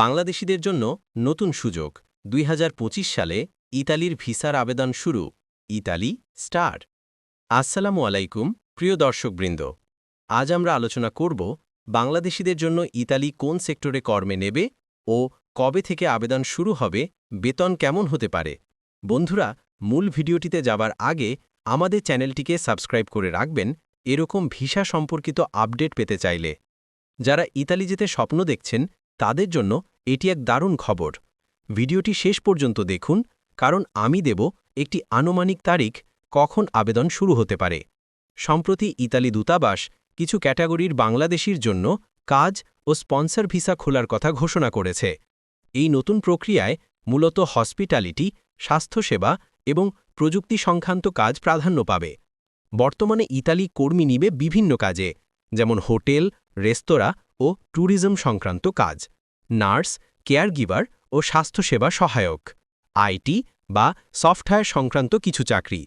বাংলাদেশিদের জন্য নতুন সুযোগ। দুই হাজার পঁচিশ সালে ইতালির ভিসার আবেদন শুরু। Italy, star. আসসালামু আলাইকুম, প্রিয় দর্শকবৃন্দ। আজ আমরা আলোচনা করব বাংলাদেশিদের জন্য ইতালি কোন সেক্টরে কর্মে নেবে ও কবে থেকে আবেদন শুরু হবে, বেতন কেমন হতে পারে। বন্ধুরা, মূল ভিডিওটিতে যাবার আগে আমাদের চ্যানেলটিকে সাবস্ক্রাইব করে রাখবেন, এরকম ভিসা সম্পর্কিত আপডেট পেতে চাইলে। যারা ইতালি যেতে স্বপ্ন দেখছেন তাদের জন্য এটি এক দারুণ খবর। ভিডিওটি শেষ পর্যন্ত দেখুন, কারণ আমি দেব একটি আনুমানিক তারিখ কখন আবেদন শুরু হতে পারে। সম্প্রতি ইতালি দূতাবাস কিছু ক্যাটাগরির বাংলাদেশির জন্য কাজ ও স্পন্সর ভিসা খোলার কথা ঘোষণা করেছে। এই নতুন প্রক্রিয়ায় মূলত হসপিটালিটি, স্বাস্থ্যসেবা এবং প্রযুক্তি সংক্রান্ত কাজ প্রাধান্য পাবে। বর্তমানে ইতালি কর্মী নিবে বিভিন্ন কাজে, যেমন হোটেল, রেস্তোরাঁ ও ট্যুরিজম সংক্রান্ত কাজ, নার্স, কেয়ারগিভার ও স্বাস্থ্যসেবা সহায়ক, আইটি বা সফটওয়্যার সংক্রান্ত কিছু চাকরি।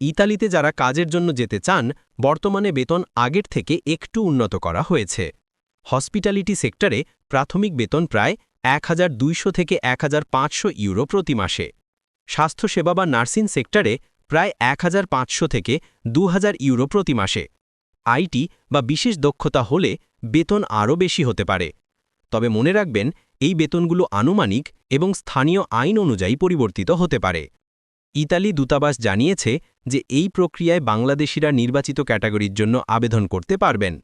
ইতালিতে যারা কাজের জন্য যেতে চান, বর্তমানে বেতন আগের থেকে একটু উন্নত করা হয়েছে। হসপিটালিটি সেক্টরে প্রাথমিক বেতন প্রায় এক হাজার দুইশো থেকে এক হাজার পাঁচশো ইউরো প্রতি মাসে। স্বাস্থ্যসেবা বা নার্সিং সেক্টরে প্রায় এক হাজার পাঁচশো থেকে দু হাজার ইউরো প্রতি মাসে। আইটি বা বিশেষ দক্ষতা হলে বেতন আরও বেশি হতে পারে। তবে মনে রাখবেন, এই বেতনগুলো আনুমানিক এবং স্থানীয় আইন অনুযায়ী পরিবর্তিত হতে পারে। ইতালি দূতাবাস জানিয়েছে যে এই প্রক্রিয়ায় বাংলাদেশিরা নির্বাচিত ক্যাটাগরির জন্য আবেদন করতে পারবেন।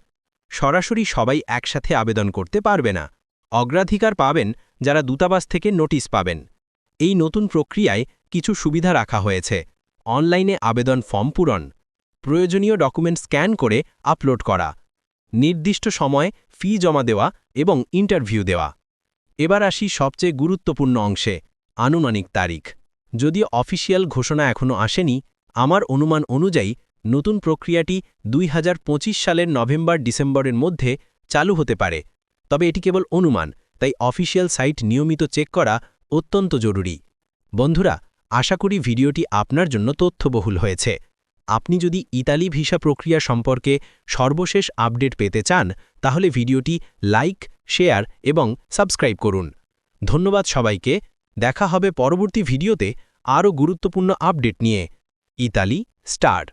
সরাসরি সবাই একসাথে আবেদন করতে পারবে না। অগ্রাধিকার পাবেন যারা দূতাবাস থেকে নোটিশ পাবেন। এই নতুন প্রক্রিয়ায় কিছু সুবিধা রাখা হয়েছে। অনলাইনে আবেদন ফর্ম পূরণ। প্রয়োজনীয় ডকুমেন্ট স্ক্যান করে আপলোড করা, নির্দিষ্ট সময়ে ফি জমা দেওয়া এবং ইন্টারভিউ দেওয়া। এবার আসি সবচেয়ে গুরুত্বপূর্ণ অংশে, আনুমানিক তারিখ। যদিও অফিসিয়াল ঘোষণা এখনও আসেনি, আমার অনুমান অনুযায়ী নতুন প্রক্রিয়াটি দুই হাজার পঁচিশ সালের নভেম্বর ডিসেম্বরের মধ্যে চালু হতে পারে। তবে এটি কেবল অনুমান, তাই অফিসিয়াল সাইট নিয়মিত চেক করা অত্যন্ত জরুরি। বন্ধুরা, আশা করি ভিডিওটি আপনার জন্য তথ্যবহুল হয়েছে। আপনি যদি ইতালি ভিসা প্রক্রিয়া সম্পর্কে সর্বশেষ আপডেট পেতে চান, তাহলে ভিডিওটি লাইক, শেয়ার এবং সাবস্ক্রাইব করুন। ধন্যবাদ সবাইকে। দেখা হবে পরবর্তী ভিডিওতে আরও গুরুত্বপূর্ণ আপডেট নিয়ে। Italy star